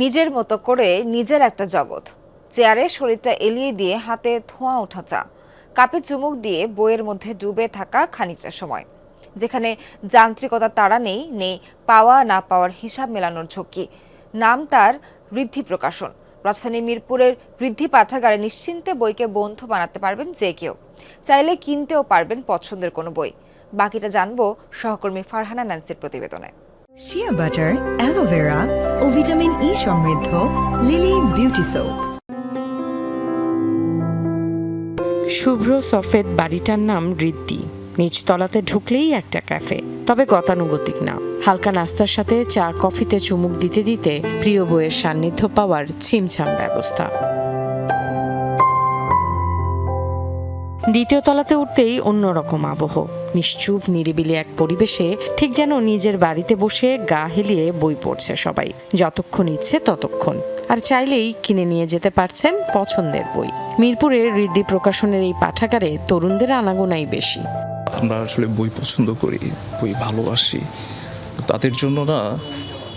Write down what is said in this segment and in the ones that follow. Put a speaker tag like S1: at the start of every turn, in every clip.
S1: নিজের মতো করে নিজের একটা জগৎ। চেয়ারে শরীরটা এলিয়ে দিয়ে হাতে ধোঁয়া ওঠা চা। কাপে চুমুক দিয়ে বইয়ের মধ্যে ডুবে থাকা খানিকটা সময়। যেখানে যান্ত্রিকতা তাড়া নেই নেই পাওয়া না পাওয়ার হিসাব মেলানোর ঝুঁকি নাম তার ঋদ্ধি প্রকাশন। রাজধানী মিরপুরের বৃদ্ধি পাঠাগারে নিশ্চিন্তে বইকে বন্ধু বানাতে পারবেন যে কেউ। চাইলে কিনতেও পারবেন পছন্দের কোনো বই। বাকিটা জানব সহকর্মী ফারহানা ন্যান্সির প্রতিবেদনে।
S2: শিয়া বাটার অ্যালোভেরা ও ভিটামিন ই সমৃদ্ধ লিলি বিউটি সোপ
S3: শুভ্র সফেদ বাড়িটার নাম ঋদ্ধি। নিচতলাতে ঢুকলেই একটা ক্যাফে, তবে গতানুগতিক না। হালকা নাস্তার সাথে চা, কফিতে চুমুক দিতে দিতে প্রিয় বইয়ের সান্নিধ্য পাওয়ার ছিমছাম ব্যবস্থা। দ্বিতীয় তলাতে উঠতেই অন্যরকম আবহ। নিশ্চুপ, নিরিবিলি এক পরিবেশে ঠিক যেন নিজের বাড়িতে বসে গা হেলিয়ে বই পড়ছে সবাই। যতক্ষণ ইচ্ছে ততক্ষণ। আর চাইলেই কিনে নিয়ে যেতে পারছেন পছন্দের বই। মিরপুরের ঋদ্ধি প্রকাশনের এই পাঠাগারে তরুণদের আনাগোনাই বেশি।
S4: আমরা আসলে বই পছন্দ করি, বই ভালোবাসি। তাদের জন্য না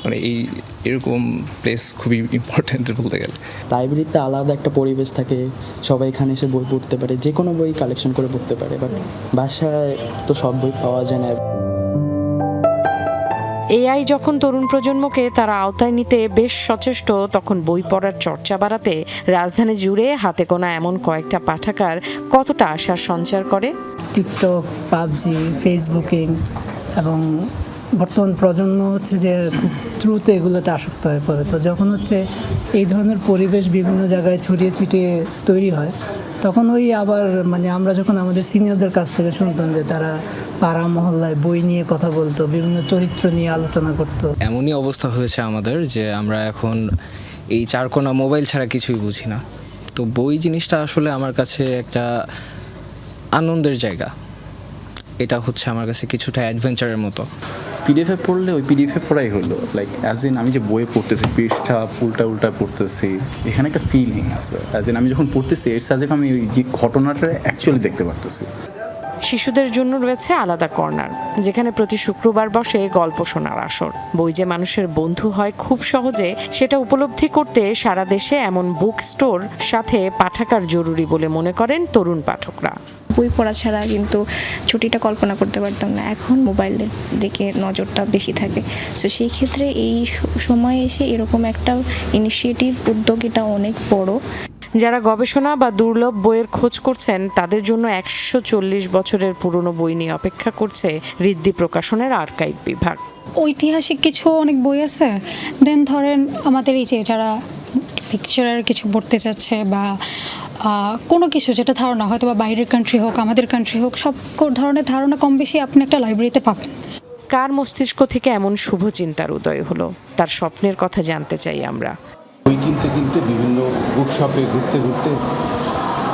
S4: মানে এই এরকম প্লেস খুবই ইম্পর্ট্যান্ট বলতে গেলে।
S5: লাইব্রেরিতে আলাদা একটা পরিবেশ থাকে সবাই এখানে এসে বই পড়তে পারে যে কোনো বই কালেকশন করে পড়তে পারে বাট বাসায় তো সব বই পাওয়া যায় না।
S3: এআই যখন তরুণ প্রজন্মকে তারা আওতায় নিতে বেশ সচেষ্ট তখন বই পড়ার চর্চা বাড়াতে রাজধানী জুড়ে হাতে গোনা এমন কয়েকটা পাঠাকার কতটা আশার সঞ্চার করে?
S6: টিকটক পাবজি ফেসবুকিং এবং বর্তমান প্রজন্ম হচ্ছে যে খুব দ্রুত এগুলোতে আসক্ত হয়ে পড়ে। তো যখন হচ্ছে এই ধরনের পরিবেশ বিভিন্ন জায়গায় ছড়িয়ে ছিটিয়ে তৈরি হয়, তখন ওই আবার মানে আমরা যখন আমাদের সিনিয়রদের কাছ থেকে শুনতাম যে তারা পাড়া মহল্লায় বই নিয়ে কথা বলতো, বিভিন্ন চরিত্র নিয়ে আলোচনা করতো।
S7: এমনই অবস্থা হয়েছে আমাদের যে আমরা এখন এই চারকোনা মোবাইল ছাড়া কিছুই বুঝি না। তো বই জিনিসটা আসলে আমার কাছে একটা আনন্দের জায়গা। এটা হচ্ছে আমার কাছে কিছুটা অ্যাডভেঞ্চারের মতো।
S8: পিডিএফে পড়লে ওই পিডিএফে পড়াই হলো। লাইক অ্যাজ ইন আমি যে বইয়ে পড়তেছি, পৃষ্ঠা উল্টা উল্টা পড়তেছি, এখানে একটা ফিলিং আছে। অ্যাজ ইন আমি যখন পড়তেছি, এর সাজে আমি ওই যে ঘটনাটা অ্যাকচুয়ালি দেখতে পারতেছি।
S3: শিশুদের জন্য রয়েছে আলাদা কর্নার, যেখানে প্রতি শুক্রবার বসে গল্প শোনার আসর। বই যে মানুষের বন্ধু হয় খুব সহজে সেটা উপলব্ধি করতে সারা দেশে এমন বুক স্টোর সাথে পাঠাগার জরুরি বলে মনে করেন তরুণ পাঠকরা।
S9: বই পড়া ছাড়া কিন্তু ছুটিটা কল্পনা করতে পারতাম না। এখন মোবাইলের দিকে নজরটা বেশি থাকে। সো সেই ক্ষেত্রে এই সময়ে এসে এরকম একটা ইনিশিয়েটিভ উদ্যোগ এটা অনেক বড়।
S3: যারা গবেষণা বা দুর্লভ বইয়ের খোঁজ করছেন তাদের জন্য একশো চল্লিশ বছরের পুরনো বই নিয়ে অপেক্ষা করছে ঋদ্ধি প্রকাশনের আর্কাইভ বিভাগ।
S10: ঐতিহাসিক কিছু অনেক বই আছে। দেন ধরেন আমাদের এই যে যারা লেকচারার কিছু পড়তে চাচ্ছে বা কোনো কিছু যেটা ধারণা হয়তো বা বাইরের কান্ট্রি হোক আমাদের কান্ট্রি হোক সব ধরনের ধারণা কম বেশি আপনি একটা লাইব্রেরিতে পাবেন।
S3: কার মস্তিষ্ক থেকে এমন শুভ চিন্তার উদয় হলো? তার স্বপ্নের কথা জানতে চাই আমরা।
S11: বই কিনতে কিনতে বিভিন্ন বুকশপে ঘুরতে ঘুরতে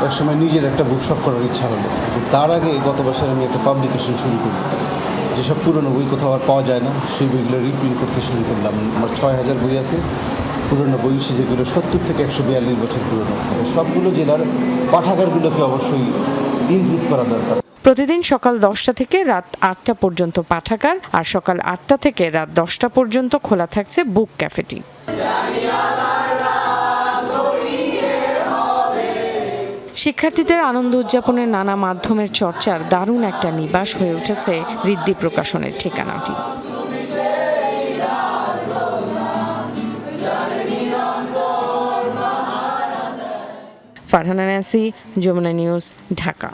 S11: একসময় নিজের একটা বুকশপ করার ইচ্ছা হলো। তো তার আগে গত বছর আমি একটা পাবলিকেশন শুরু করি। যেসব পুরনো বই কোথাও আর পাওয়া যায় না সেই বইগুলো রিপ্রিন্ট করতে শুরু করলাম। আমার ছয় হাজার বই আছে। পুরনো বই যেগুলো সত্তর থেকে একশো বিয়াল্লিশ বছর পুরনো সবগুলো জেলার পাঠাগারগুলোকে অবশ্যই ইমপ্রুভ করা দরকার।
S3: প্রতিদিন সকাল দশটা থেকে রাত আটটা পর্যন্ত পাঠাগার আর সকাল আটটা থেকে রাত দশটা পর্যন্ত খোলা থাকছে বুক ক্যাফেটি। শিক্ষার্থীদের আনন্দ উদযাপনের নানা মাধ্যমের চর্চার দারুণ একটা নিবাস হয়ে উঠেছে ঋদ্ধি প্রকাশনের ঠিকানাটি। ফারহানা নাসি যমুনা নিউজ ঢাকা।